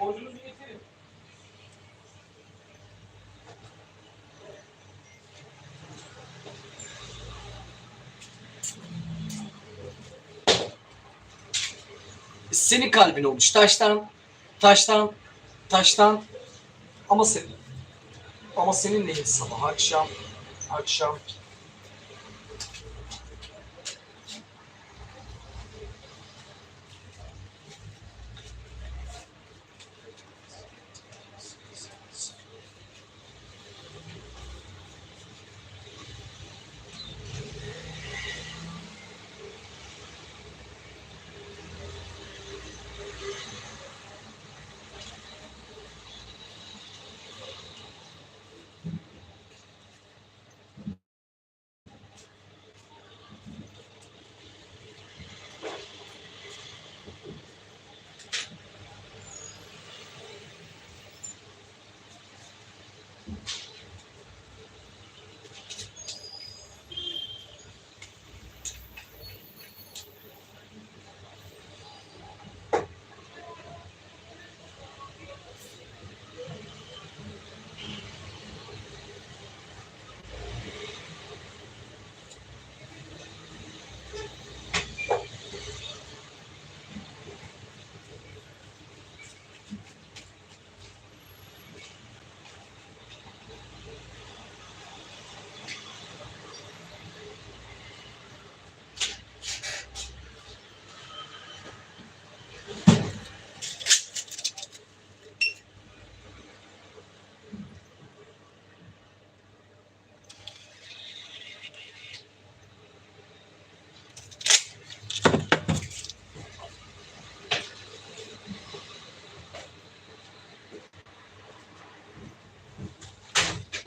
Senin kalbin olmuş taştan, taştan, taştan ama senin. Ama senin neyin sabah, akşam, akşam,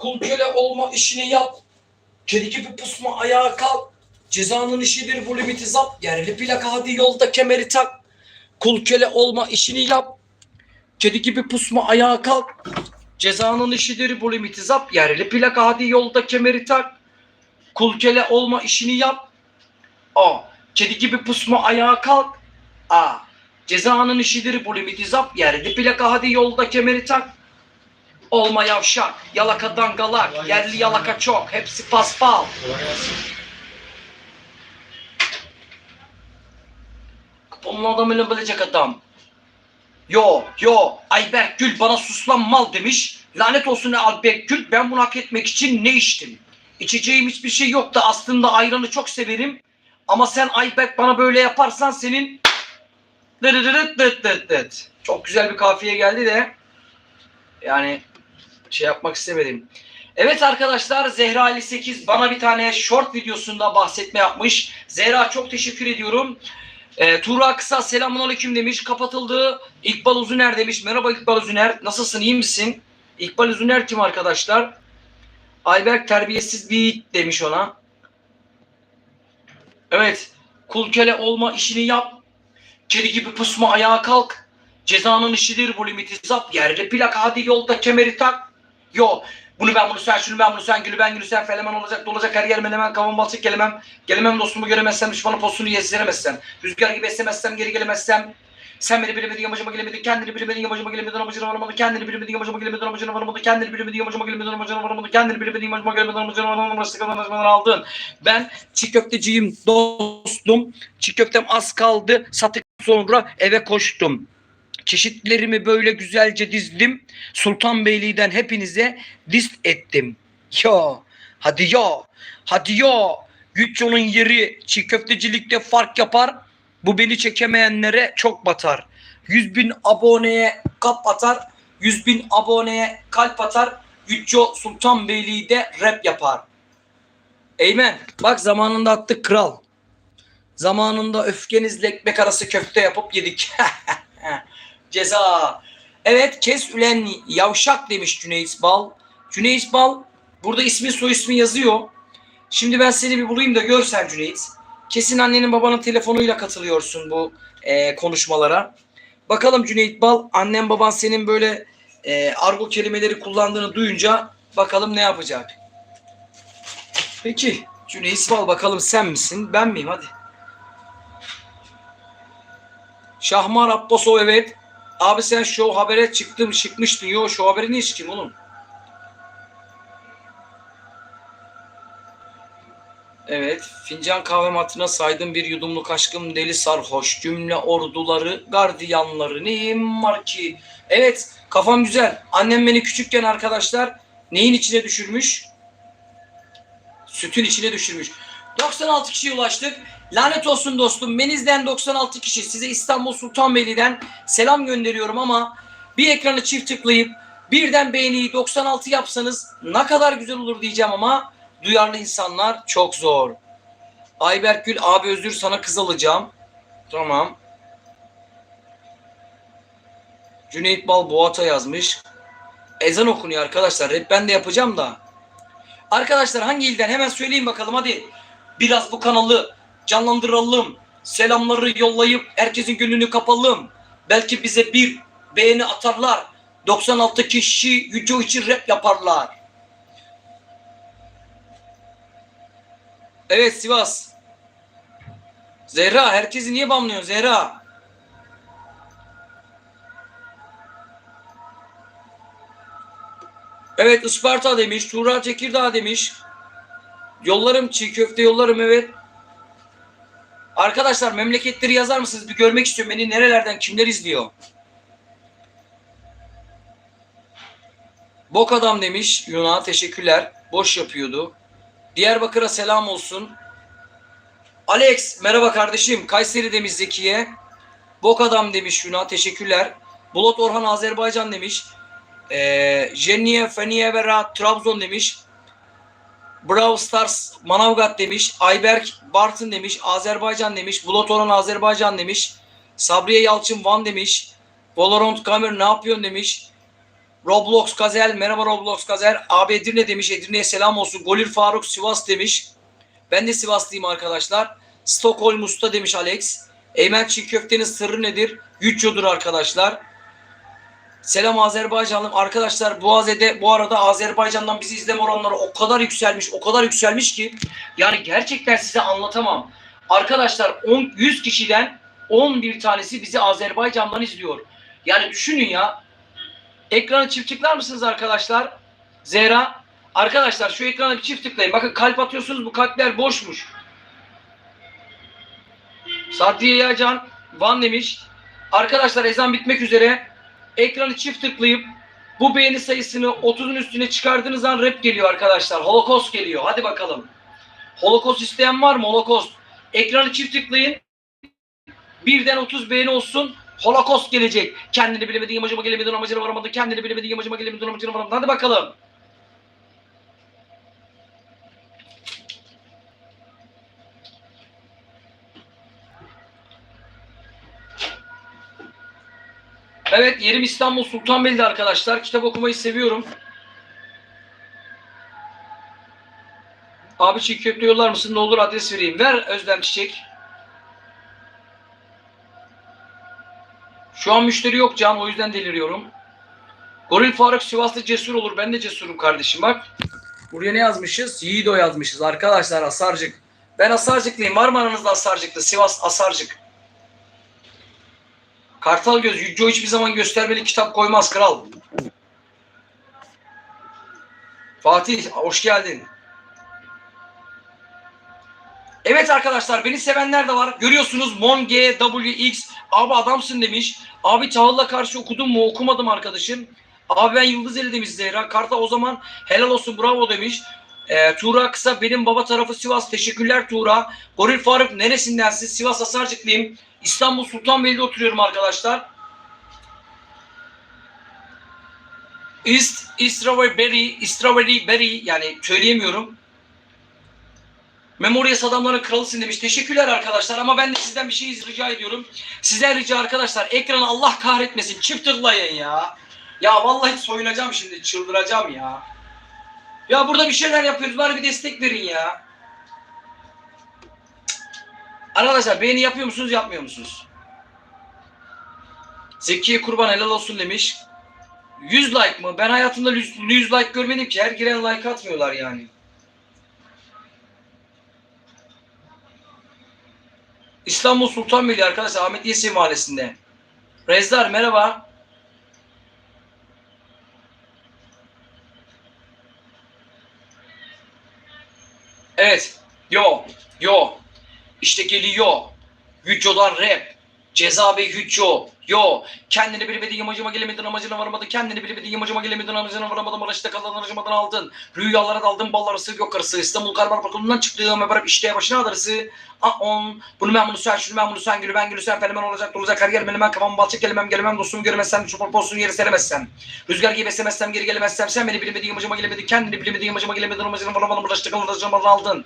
Kul köle olma işini yap. Kedi gibi pusma ayağa kalk. Cezanın işidir bu limiti zap. Yerli plaka hadi yolda kemeri tak. Kul köle olma işini yap. Kedi gibi pusma ayağa kalk. Cezanın işidir bu limiti zap. Yerli plaka hadi yolda kemeri tak. Kul köle olma işini yap. A. Kedi gibi pusma ayağa kalk. A. Cezanın işidir bu limiti zap. Yerli plaka hadi yolda kemeri tak. Olma yavşak, yalaka dangalak, yerli yalaka çok, hepsi paspal. Onun adamıyla bilecek adam. Yo, yo, Ayberk Gül bana suslan mal demiş. Lanet olsun Ayberk Gül, ben bunu hak etmek için ne içtim? İçeceğim hiçbir şey yok da aslında ayranı çok severim. Ama sen Ayberk bana böyle yaparsan senin... Çok güzel bir kafiye geldi de. Yani şey yapmak istemedim. Evet arkadaşlar Zehra 58 bana bir tane short videosunda bahsetme yapmış. Zehra çok teşekkür ediyorum. E, Tuğra Kısa selamun aleyküm demiş. Kapatıldı. İkbal Uzuner demiş. Merhaba İkbal Uzuner. Nasılsın iyi misin? İkbal Uzuner kim arkadaşlar? Ayberk terbiyesiz bir demiş ona. Evet. Kul köle olma işini yap. Kedi gibi pusma ayağa kalk. Cezanın işidir bu limiti zap. Yerli plaka hadi yolda kemeri tak. Yo bunu ben bunu sen şunu ben bunu sen gülü ben gülü sen felemen olacak dolacak her yer menemen kavun balçık gelemem. Gelemem dostumu göremezsem düşmanın postunu yezziremezsem. Rüzgar gibi eslemezsem geri gelemezsem. Sen beni bilemedin yamacıma gelemedin kendini bilemedin yamacıma gelemedin amacına varamadın kendini bilemedin yamacıma gelemedin amacına varamadın kendini bilemedin yamacıma gelemedin amacına varamadın kendini bilemedin yamacıma gelemedin amacına varamadın başka anlaşmalar aldın. Ben çiğ köfteciyim dostum. Çiğ köftem az kaldı. Satık sonra eve koştum. Çeşitlerimi böyle güzelce dizdim. Sultanbeyli'den hepinize list ettim. Yo, hadi yo, hadi yo. Güçço'nun yeri çiğ köftecilikte fark yapar. Bu beni çekemeyenlere çok batar. 100 bin aboneye kap atar. 100 bin aboneye kalp atar. Güçço Sultanbeyli'de rap yapar. Eymen bak zamanında attık kral. Zamanında öfkenizle ekmek arası köfte yapıp yedik. Ceza. Evet kes ülen yavşak demiş Cüneyt Bal. Cüneyt Bal burada ismi soy ismi yazıyor. Şimdi ben seni bir bulayım da görsen Cüneyt. Kesin annenin babanın telefonuyla katılıyorsun bu e, konuşmalara. Bakalım Cüneyt Bal annen baban senin böyle e, argo kelimeleri kullandığını duyunca bakalım ne yapacak. Peki Cüneyt Bal bakalım sen misin ben miyim hadi. Şahmar Abbasov evet. Abi sen şu habere çıktın çıkmıştın. Yo şu haberi niye çıkayım oğlum? Evet. Fincan kahve matına saydım bir yudumluk aşkım deli sarhoş. Cümle orduları, gardiyanları neyim var ki? Evet. Kafam güzel. Annem beni küçükken arkadaşlar neyin içine düşürmüş? Sütün içine düşürmüş. 96 kişiye ulaştık. Lanet olsun dostum. Beni izleyen 96 kişi. Size İstanbul Sultanbeyli'den selam gönderiyorum ama bir ekranı çift tıklayıp birden beğeniyi 96 yapsanız ne kadar güzel olur diyeceğim ama duyarlı insanlar çok zor. Ayberk Gül abi özür sana kız alacağım. Tamam. Cüneyt Bal Boğata yazmış. Ezan okunuyor arkadaşlar. Hep ben de yapacağım da. Arkadaşlar hangi ilden hemen söyleyin bakalım hadi. Biraz bu kanalı canlandıralım. Selamları yollayıp herkesin gönlünü kapalım. Belki bize bir beğeni atarlar. 96 kişi video için rap yaparlar. Evet Sivas. Zehra herkesi niye banlıyorsun Zehra? Evet Isparta demiş. Tuğra Tekirdağ demiş. Yollarım çiğ köfte yollarım evet. Arkadaşlar memleketleri yazar mısınız? Bir görmek istiyorum beni nerelerden kimler izliyor. Bok adam demiş Yuna teşekkürler. Boş yapıyordu. Diyarbakır'a selam olsun. Alex merhaba kardeşim. Kayseri demiş Zekiye. Bok adam demiş Yuna teşekkürler. Bulut Orhan Azerbaycan demiş. Ee, Jenniye Feniye Vera Trabzon demiş. Brawl Stars Manavgat demiş. Ayberk Bartın demiş. Azerbaycan demiş. Bulut Orhan Azerbaycan demiş. Sabriye Yalçın Van demiş. Valorant Gamer ne yapıyorsun demiş. Roblox Gazel merhaba Roblox Gazel. Abi Edirne demiş. Edirne'ye selam olsun. Golür Faruk Sivas demiş. Ben de Sivaslıyım arkadaşlar. Stockholm Usta demiş Alex. Eymen çiğ köftenin sırrı nedir? Güçyodur arkadaşlar. Selam Azerbaycanlım. Arkadaşlar Boğaze'de bu arada Azerbaycan'dan bizi izleme oranları o kadar yükselmiş, o kadar yükselmiş ki yani gerçekten size anlatamam. Arkadaşlar 10 100 kişiden 11 tanesi bizi Azerbaycan'dan izliyor. Yani düşünün ya. Ekranı çift tıklar mısınız arkadaşlar? Zehra. Arkadaşlar şu ekrana bir çift tıklayın. Bakın kalp atıyorsunuz bu kalpler boşmuş. Sadriye Yacan Van demiş. Arkadaşlar ezan bitmek üzere. Ekranı çift tıklayıp bu beğeni sayısını 30'un üstüne çıkardığınız an rap geliyor arkadaşlar. Holocaust geliyor. Hadi bakalım. Holocaust isteyen var mı? Holocaust. Ekranı çift tıklayın. Birden 30 beğeni olsun. Holocaust gelecek. Kendini bilemediğin amacıma gelemedin amacına varamadın. Kendini bilemediğin amacıma gelemedin amacına varamadın. Hadi bakalım. Evet yerim İstanbul Sultanbeyli'de arkadaşlar. Kitap okumayı seviyorum. Abi çiğ köfte yollar mısın? Ne olur adres vereyim. Ver Özlem Çiçek. Şu an müşteri yok Can. O yüzden deliriyorum. Goril Faruk Sivaslı cesur olur. Ben de cesurum kardeşim bak. Buraya ne yazmışız? Yiğido yazmışız. Arkadaşlar Asarcık. Ben Asarcıklıyım. Var mı aranızda Asarcıklı? Sivas Asarcık. Kartal Göz, Yüce hiçbir zaman göstermeli kitap koymaz kral. Fatih, hoş geldin. Evet arkadaşlar, beni sevenler de var. Görüyorsunuz Mon GWX. Abi adamsın demiş. Abi Çağıl'la karşı okudum mu? Okumadım arkadaşım. Abi ben Yıldız Eli demiş Zehra. Kartal o zaman helal olsun bravo demiş. E, Tuğra Kısa benim baba tarafı Sivas. Teşekkürler Tuğra. Goril Faruk neresindensin? Sivas Asarcıklıyım. İstanbul Sultanbeyli'de oturuyorum arkadaşlar. East, Strawberry, Strawberry Berry yani söyleyemiyorum. Memorias adamların kralısın demiş. Teşekkürler arkadaşlar ama ben de sizden bir şey rica ediyorum. Sizden rica arkadaşlar ekranı Allah kahretmesin. Çift ya. Ya vallahi soyunacağım şimdi. Çıldıracağım ya. Ya burada bir şeyler yapıyoruz. Bari bir destek verin ya. Arkadaşlar beğeni yapıyor musunuz yapmıyor musunuz? Zekiye Kurban helal olsun demiş. 100 like mı? Ben hayatımda 100, 100 like görmedim ki. Her giren like atmıyorlar yani. İstanbul Sultanbeyli arkadaşlar Ahmet Yesi Mahallesi'nde. Rezdar merhaba. Evet. Yo, yo. İşte geliyor. Hücco'dan rap. Ceza ve Hücco. Yo. Kendini bilemedin amacıma gelemedin amacına varamadın. Kendini bilemedin amacıma gelemedin amacına varamadın. Uğraşta kaldın aracımadan aldın. Rüyalara daldın balları sığ yok arası. İstanbul Karbar Bakımından çıktığım haber işte başına adarısı. A on. Bunu ben bunu sen şunu ben bunu sen gülü ben gülü sen fenomen olacak olacak her yer ben kafam balçık gelemem gelemem dostumu göremezsem şu poposunu yeri seremezsem. Rüzgar gibi esemezsem geri gelemezsem sen beni bilemedin amacıma gelemedin. Kendini bilemedin amacıma gelemedin amacına varamadın. Uğraşta kaldın aracımadan aldın.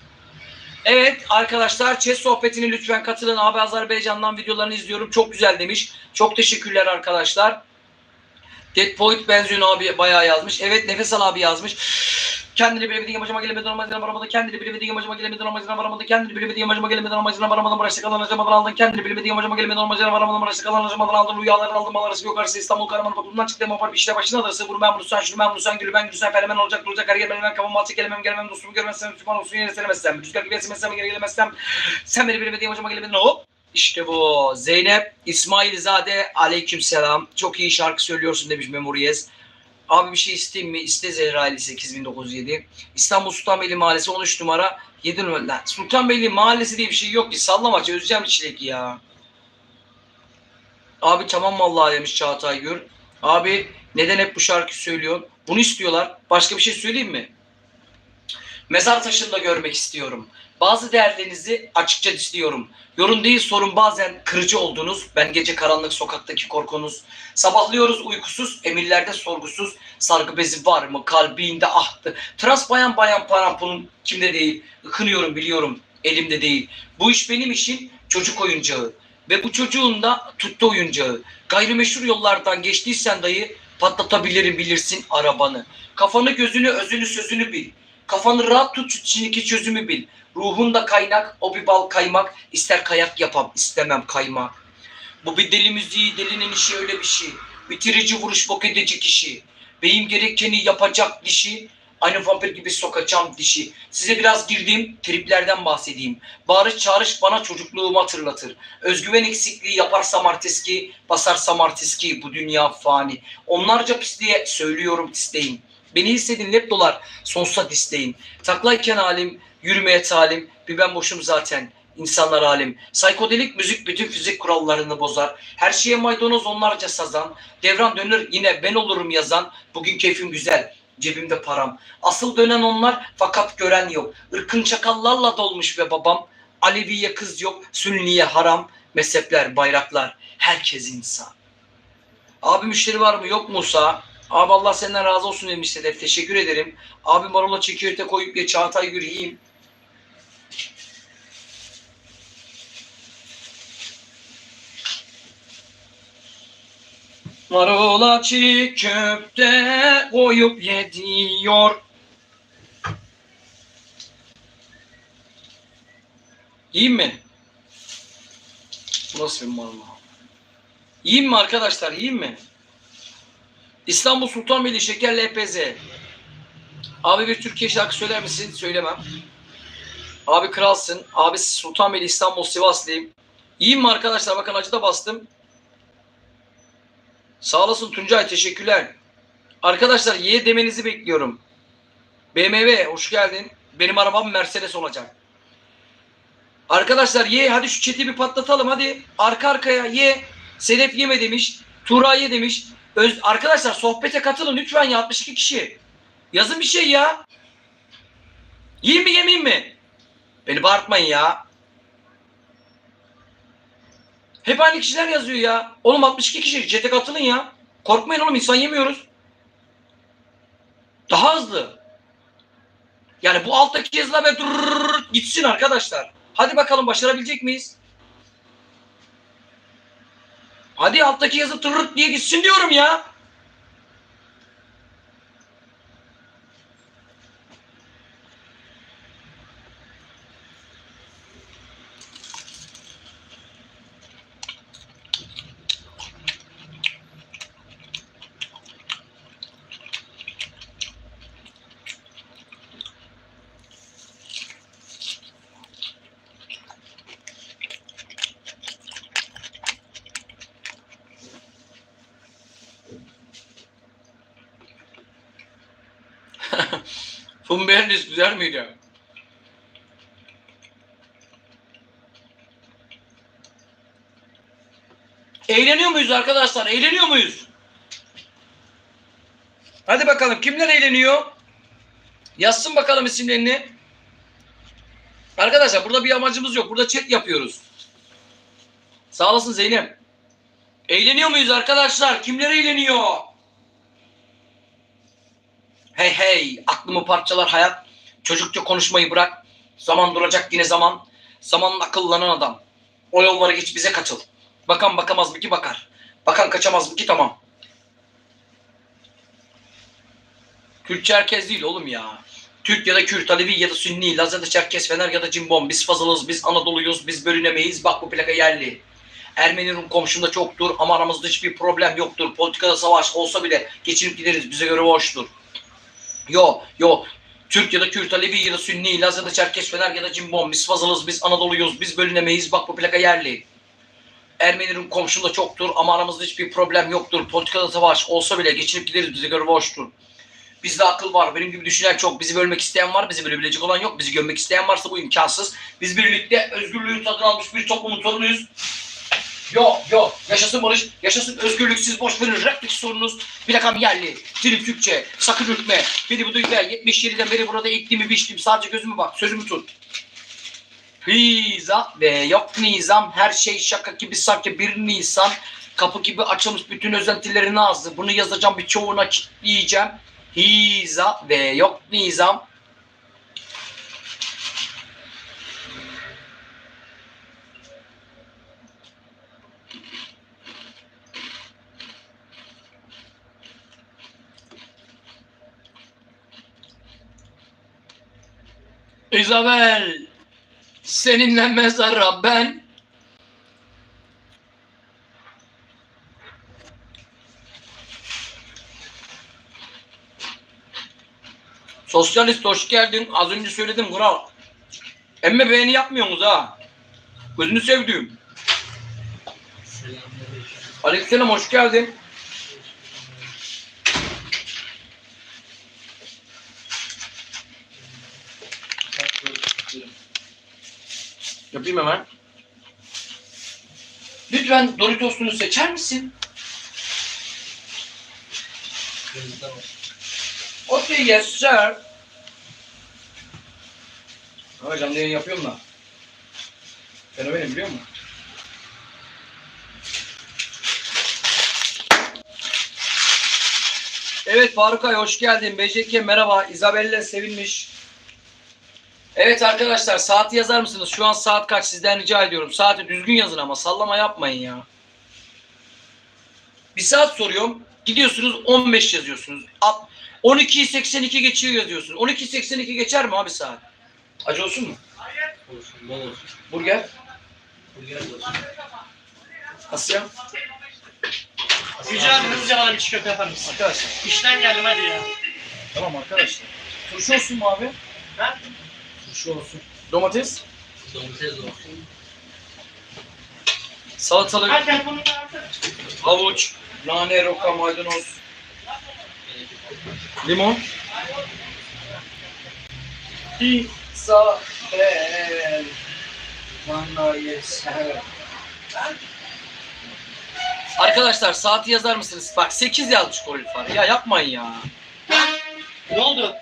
Evet arkadaşlar chat sohbetini lütfen katılın. Abi Azerbaycan'dan videolarını izliyorum. Çok güzel demiş. Çok teşekkürler arkadaşlar. Dead Point Benziyon abi bayağı yazmış. Evet Nefes Al abi yazmış. Kendini bilemediğin amacıma gelemedin amacına varamadı. Kendini bilemediğin amacıma gelemedin amacına varamadı. Kendini bilemediğin amacıma gelemedin amacına varamadım. Bıraştık alan acımadan aldın. Kendini bilemediğin amacıma gelemedin amacına varamadım. Bıraştık alan acımadan aldın. Rüyaları aldım. Malarası yok arası İstanbul Karaman Bakımından çıktı. Mapar işte başına adresi. Bunu ben bunu sen şunu ben bunu sen gülü ben gülü sen fenomen olacak olacak. Her yer benim ben kafam alçak gelemem gelemem dostumu görmezsem Müslüman olsun yeri seremezsem. Rüzgar gibi esemezsem geri gelemezsem. Sen beni bilemediğin amacıma gelemedin. Hop. İşte bu. Zeynep İsmailzade aleykümselam. Çok iyi şarkı söylüyorsun demiş Memuriyez. Abi bir şey isteyeyim mi? İste Zehra Ali 8907. İstanbul Sultanbeyli Mahallesi 13 numara 7 numara. Sultanbeyli Mahallesi diye bir şey yok ki. Sallamaç özleyeceğim çilek ya. Abi tamam vallahi demiş Çağatay Gür. Abi neden hep bu şarkı söylüyorsun? Bunu istiyorlar. Başka bir şey söyleyeyim mi? Mezar taşında görmek istiyorum. Bazı değerlerinizi açıkça istiyorum. Yorum değil sorun bazen kırıcı olduğunuz, ben gece karanlık sokaktaki korkunuz. Sabahlıyoruz uykusuz, emirlerde sorgusuz. Sargı bezi var mı kalbinde ahtı. Tras bayan bayan parampulun kimde değil. Ikınıyorum biliyorum elimde değil. Bu iş benim işim çocuk oyuncağı. Ve bu çocuğun da tuttu oyuncağı. Gayrimeşhur yollardan geçtiysen dayı patlatabilirim bilirsin arabanı. Kafanı gözünü özünü sözünü bil. Kafanı rahat tut içindeki çözümü bil. Ruhunda kaynak, o bir bal kaymak. İster kayak yapam, istemem kaymak. Bu bir deli müziği, delinin işi öyle bir şey. Bitirici vuruş bok edecek işi. Beyim gerekeni yapacak dişi. Aynı vampir gibi sokacağım dişi. Size biraz girdiğim triplerden bahsedeyim. Bağırış çağrış bana çocukluğumu hatırlatır. Özgüven eksikliği yaparsam artiski, basarsam artiski bu dünya fani. Onlarca pisliğe söylüyorum isteyin. Beni hissedin hep dolar sonsuza disteyin. Taklayken halim, yürümeye talim, bir ben boşum zaten. İnsanlar alim. Psikodelik müzik bütün fizik kurallarını bozar. Her şeye maydanoz onlarca sazan. Devran dönür yine ben olurum yazan. Bugün keyfim güzel. Cebimde param. Asıl dönen onlar fakat gören yok. Irkın çakallarla dolmuş ve babam. Aleviye kız yok. Sünniye haram. Mezhepler, bayraklar. Herkes insan. Abi müşteri var mı? Yok Musa. Abi Allah senden razı olsun demiş Sedef. Teşekkür ederim. Abi marola çikolata koyup ye Çağatay Gür yiyeyim. Marola çiğ köfte koyup yediyor. Yiyeyim mi? Nasıl bir marola? Yiyeyim mi arkadaşlar? Yiyeyim mi? İstanbul Sultanbeyli Şeker LPZ. Abi bir Türkiye şarkı söyler misin? Söylemem. Abi kralsın. Abi Sultanbeyli İstanbul Sivaslıyım. İyiyim mi arkadaşlar? Bakın acıda bastım. Sağ olasın Tuncay. Teşekkürler. Arkadaşlar ye demenizi bekliyorum. BMW hoş geldin. Benim arabam Mercedes olacak. Arkadaşlar ye hadi şu chat'i bir patlatalım hadi. Arka arkaya ye. Sedef yeme demiş. Tuğra ye demiş. Öz, arkadaşlar sohbete katılın lütfen ya 62 kişi. Yazın bir şey ya. Yiyeyim mi yemeyeyim mi? Beni bağırtmayın ya. Hep aynı kişiler yazıyor ya. Oğlum 62 kişi chat'e katılın ya. Korkmayın oğlum insan yemiyoruz. Daha hızlı. Yani bu alttaki yazılar böyle gitsin arkadaşlar. Hadi bakalım başarabilecek miyiz? Hadi alttaki yazı tırırt diye gitsin diyorum ya. Bu mühendis güzel miydi? Eğleniyor muyuz arkadaşlar? Eğleniyor muyuz? Hadi bakalım kimler eğleniyor? Yazsın bakalım isimlerini. Arkadaşlar burada bir amacımız yok. Burada chat yapıyoruz. Sağ olasın Zeynep. Eğleniyor muyuz arkadaşlar? Kimler eğleniyor? Hey hey aklımı parçalar hayat. Çocukça konuşmayı bırak. Zaman duracak yine zaman. Zamanla akıllanan adam. O yollara geç bize katıl. Bakan bakamaz mı ki bakar. Bakan kaçamaz mı ki tamam. Kürt Çerkez değil oğlum ya. Türk ya da Kürt, Alevi ya da Sünni, Laz ya da Çerkez, Fener ya da Cimbom. Biz fazlalız, biz Anadolu'yuz, biz bölünemeyiz. Bak bu plaka yerli. Ermeni Rum komşumda çoktur ama aramızda hiçbir problem yoktur. Politikada savaş olsa bile geçinip gideriz. Bize göre hoştur. Yo, yo. Türk ya da Kürt, Alevi ya da Sünni, Laz ya da Çerkez, Fener ya da Cimbom. Biz fazlalız, biz Anadolu'yuz, biz bölünemeyiz. Bak bu plaka yerli. Ermeni Rum komşumda çoktur ama aramızda hiçbir problem yoktur. Politikada savaş olsa bile geçinip gideriz. Bize göre hoştur. Bizde akıl var. Benim gibi düşünen çok. Bizi bölmek isteyen var. Bizi bölebilecek olan yok. Bizi gömmek isteyen varsa bu imkansız. Biz birlikte özgürlüğün tadını almış bir toplumun torunuyuz. Yok yok. Yaşasın barış. Yaşasın özgürlük. Siz boş verin. Replik sorunuz. Plakam yerli. Dilim Türkçe. Sakın ürkme. Beni bu duyguya 77'den beri burada ektiğimi biçtim. Sadece gözümü bak. Sözümü tut. Pizza ve yok nizam. Her şey şaka gibi sanki bir Nisan. Kapı gibi açılmış bütün özentilerin ağzı. Bunu yazacağım birçoğuna kilitleyeceğim. Hiza ve yok nizam. Isabel, seninle mezara ben. Sosyalist hoş geldin. Az önce söyledim kral. Emme beğeni yapmıyorsunuz ha. Gözünü sevdiğim. Aleykümselam hoş geldin. Yapayım hemen. Lütfen Doritos'unu seçer misin? Okay, yes sir. Ama canlı yayın yapıyorum da. Fenomenim biliyor musun? Evet Faruk Ay hoş geldin. BCK merhaba. Isabella sevinmiş. Evet arkadaşlar saati yazar mısınız? Şu an saat kaç? Sizden rica ediyorum. Saati düzgün yazın ama sallama yapmayın ya. Bir saat soruyorum. Gidiyorsunuz 15 yazıyorsunuz. At- 12'yi 82 geçiyor yazıyorsunuz. 12'yi 82 geçer mi abi saat? Acı olsun mu? Olsun, bol olsun. Burger. Burger de olsun. Asya. Yüce abi hızlıca bana bir çiğ köfte yapar mısın? Arkadaşlar. İşten geldim hadi ya. Tamam arkadaşlar. Turşu olsun mu abi? Ha? Turşu olsun. Domates. Domates olsun. Salatalık. Havuç. Nane, roka, maydanoz. Limon. İsabel. Bana yeter. Arkadaşlar saati yazar mısınız? Bak 8 yazmış Korelifar. Ya yapmayın ya. Ne oldu?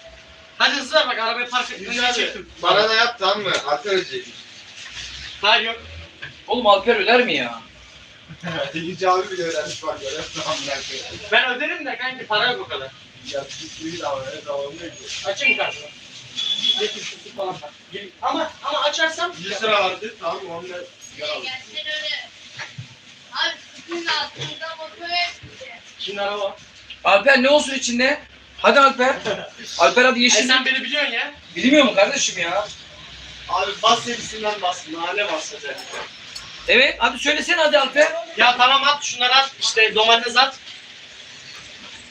Hadi hızlı bak arabayı park. Yüce abi, çektim. Bana da yap tamam mı? Arka ödeyecek. Hayır yok. Oğlum Alper öder mi ya? Yüce abi bile öğrenmiş bak öyle. Tamam bırakıyor. Ben öderim de kanki para yok o kadar. Ya suyu da var öyle davranıyor ki. Açayım mı kartını? Getir şu falan bak. Gel- Ama ama açarsam 100 lira vardı tamam mı? Onunla sigara aldım. Gerçekten öyle. Abi sütün altında motor etmeyecek. Şimdi araba. Alper ne olsun içinde? Hadi Alper. Alper hadi E yeşil. sen beni biliyorsun ya. Bilmiyor mu kardeşim ya? Abi bas hepsinden bas. Nane bas özellikle. Evet hadi söylesene hadi Alper. Ya tamam at şunları at. İşte domates at.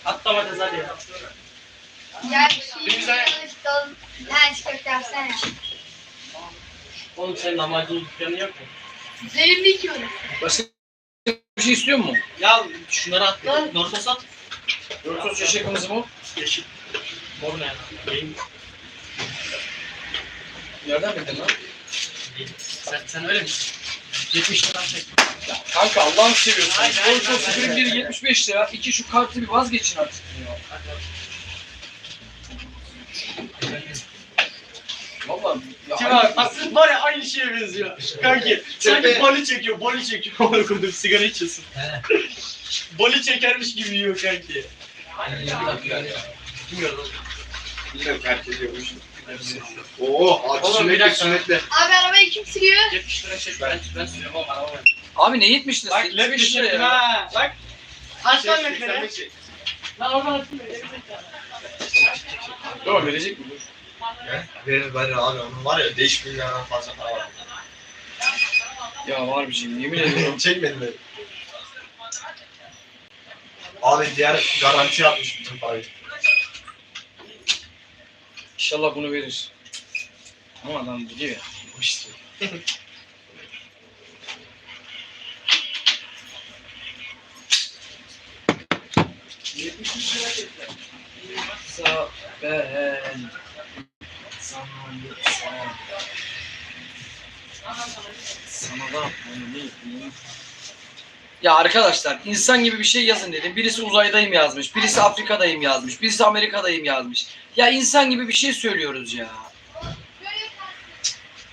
At domates hadi ya. Gel Bir şimdi şu köfte yapsana. Oğlum senin amacın dükkanı yok mu? Benim de ki öyle. Başka bir şey istiyor mu? Ya şunları at. Domates at. Dört yeşil kırmızı mı? Yeşil. Mor ne? Benim. Nereden bildin lan? Sen, sen öyle misin? 70 lira çek. Ya kanka Allah'ını seviyorsun. Aynen, Aynen, aynen, Doritos aynen. biri 75 lira. İki şu kartı bir vazgeçin artık. Vallahi ya. Kim abi? Aslında var ya aynı şeye benziyor. Kanki sanki boli çekiyor, boli çekiyor. Onu koydum sigara içiyorsun. He. boli çekermiş gibi yiyor kanki. Kim gördü? Bilmiyorum herkes yapmış. Oo, abi Oğlum, bir dakika. Abi arabayı kim sürüyor? 70 lira çek. Ben, ben sürüyorum ama araba. Abi ne 70 lira? Bak 75 lepmiş lira ya. Ha bak. Aç lan Çek, metre. çek, çek. Lan oradan gerizekalı. Yok verecek mi? Dur. Verir verir abi onun var ya 5 milyondan fazla para var. Ya var bir şey yemin ediyorum. Çekmedin mi? Abi diğer garanti yapmış bütün parayı. İnşallah bunu verir. Ama adam biliyor ya. Bu işte. Ben sana sen sana da onu ne? Ya arkadaşlar insan gibi bir şey yazın dedim. Birisi uzaydayım yazmış, birisi Afrika'dayım yazmış, birisi Amerika'dayım yazmış. Ya insan gibi bir şey söylüyoruz ya.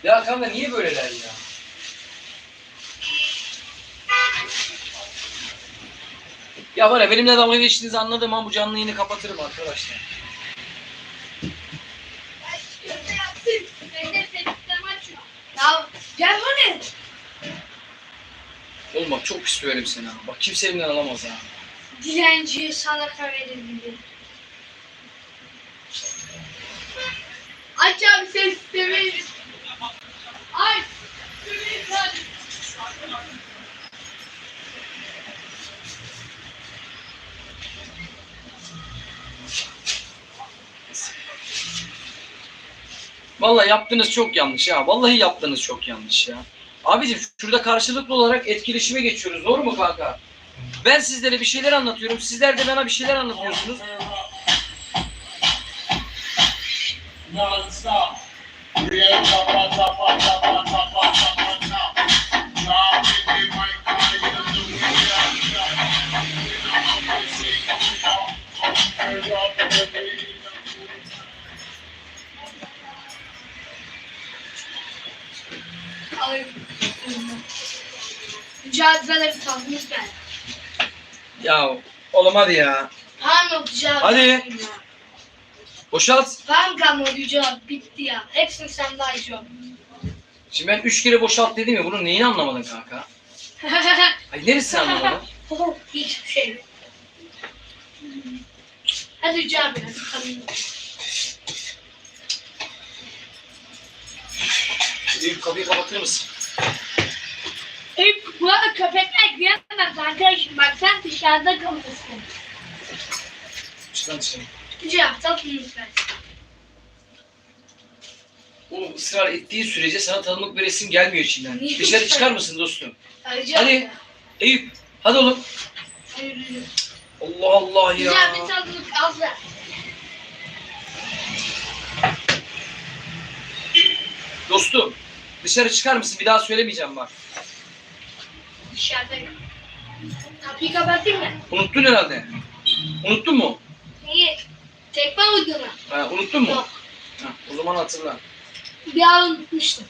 Ya kanka niye böyleler ya? Ya var ya benimle dalga geçtiğinizi anladığım an bu canlı yayını kapatırım arkadaşlar. Ya gel bu ne? Oğlum bak çok pis döverim seni ha. Bak kimse elimden alamaz ha. Dilenci sadaka verir gibi. Aç abi ses sistemi. Aç. Vallahi yaptığınız çok yanlış ya. Vallahi yaptığınız çok yanlış ya. Abicim şurada karşılıklı olarak etkileşime geçiyoruz. Doğru mu kanka? Ben sizlere bir şeyler anlatıyorum. Sizler de bana bir şeyler anlatıyorsunuz. Alayım. Mücadele bir tahmin ben. Ya oğlum hadi ya. Tamam mücadele. Hadi. Boşalt. Tamam kalmadı mücadele bitti ya. Hepsini sen daha iyi Şimdi ben üç kere boşalt dedim ya. Bunun neyini anlamadın kanka? Ay neresini anlamadın? Hiçbir şey yok. Hadi. Hadi. Eyüp kapıyı kapatır mısın? Ey bu arada köpekler giremez arkadaşım. Bak sen dışarıda kalırsın. Çık lan dışarı. Güzel, tatlı lütfen. Oğlum ısrar ettiği sürece sana tanıdık bir resim gelmiyor içinden. Niye? Dışarı çıkar mısın dostum? Rica Hadi. ederim. Eyüp hadi oğlum. Yürü. Allah Allah ya. Güzel bir tadılık az ver. Dostum dışarı çıkar mısın? Bir daha söylemeyeceğim bak. Dışarıdayım. Kapıyı kapatayım mı? Unuttun herhalde. Unuttun mu? Niye? Tekme uydurma. Ha, unuttun mu? Yok. Ha, o zaman hatırla. Bir an unutmuştum.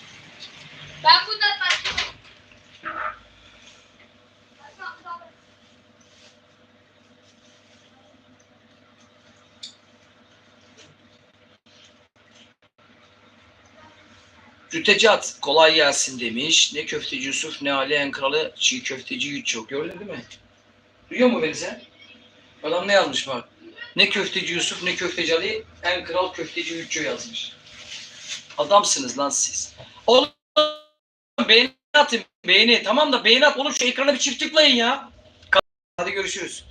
Ben buradan başlıyorum. Cütecat kolay gelsin demiş. Ne köfteci Yusuf ne Ali en kralı çiğ köfteci Yüçok. Gördün değil mi? Duyuyor mu beni sen? Adam ne yazmış bak. Ne köfteci Yusuf ne köfteci Ali en kral köfteci Yüçok yazmış. Adamsınız lan siz. Oğlum beğeni atın beğeni. Tamam da beğeni at. Oğlum şu ekrana bir çift tıklayın ya. Hadi görüşürüz.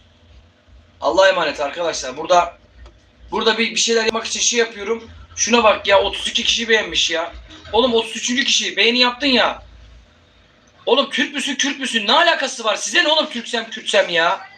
Allah'a emanet arkadaşlar. Burada burada bir, bir şeyler yapmak için şey yapıyorum. Şuna bak ya 32 kişi beğenmiş ya. Oğlum 33. kişi beğeni yaptın ya. Oğlum Türk müsün Kürt müsün ne alakası var? Size ne oğlum Türksem Kürtsem ya?